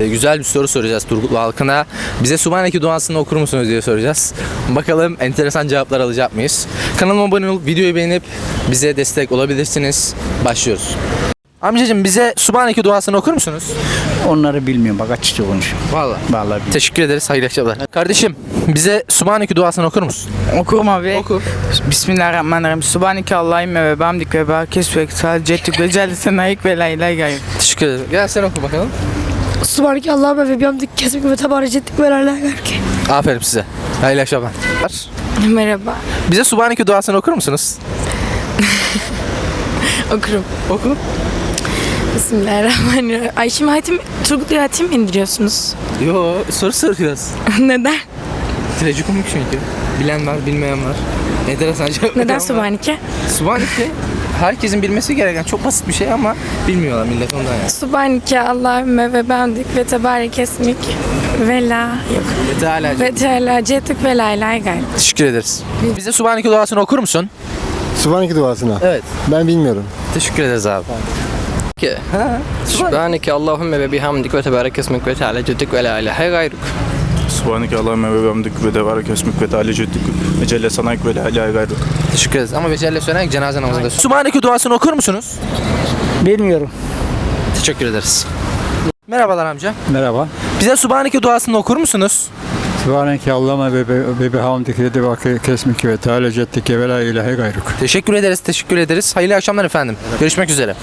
E, güzel bir soru soracağız Turgutlu halkına. Bize Subhaneke duasını okur musunuz diye soracağız. Bakalım enteresan cevaplar alacak mıyız? Kanalıma abone olup videoyu beğenip bize destek olabilirsiniz. Başlıyoruz. Amcacığım bize Subhaneke duasını okur musunuz? Onları bilmiyorum bak açıkça konuşuyorum. Vallahi. Vallahi bilmiyorum. Teşekkür ederiz. Hayırlı akşamlar. Kardeşim bize Subhaneke duasını okur musun? Okurum abi. Oku. Bismillahirrahmanirrahim. Subhaneke Allahümme ve bamdik ve barakes ve sadecetik ve celle senayik ve la ilahe. Teşekkür ederim. Gel sen oku bakalım. Subhaneke Allahümme ve bihamdik kesmek ve tebarek ettik ve gayrike. Aferin size. Hayırlı akşamlar. Merhaba. Bize Subhaneke duasını okur musunuz? Okurum. Oku. Bismillahirrahmanirrahim. Ay şimdi hatim, Turgutlu hatim mi indiriyorsunuz? Yo soru soruyoruz. Neden? Trajikomik çünkü. Bilen var, bilmeyen var. Enteresan cevaplar Neden. Subhaneke? Subhaneke herkesin bilmesi gereken çok basit bir şey ama bilmiyorlar millet ondan yani. Subhaneke Allahümme ve bamdik ve tebarek esmik ve la yok. Ve Teala Ve teala cettik ve la ilahe gayrı. Teşekkür ederiz. Bize Subhaneke duasını okur musun? Subhaneke duasına. Evet. Ben bilmiyorum. Teşekkür ederiz abi. Ki. Subhaneke Allahümme ve bihamdik ve tebarek esmek ve teala ceddik ve la ilahe gayruk. Subhaneke Allahümme ve bihamdik ve tebarek esmik ve teala ceddik ve celle sanayik ve la ilahe gayruk. Teşekkür ederiz. Ama Becelle söylenek cenaze namazında. Subhaneke duasını okur musunuz? Bilmiyorum. Teşekkür ederiz. Merhabalar amca. Merhaba. Bize Subhaneke duasını okur musunuz? Subhaneke Allah'ıma ve be- ve bihamdike de bakı kesmiki ve teala ceddike ve la ilahe gayruk. Teşekkür ederiz, teşekkür ederiz. Hayırlı akşamlar efendim. Görüşmek üzere.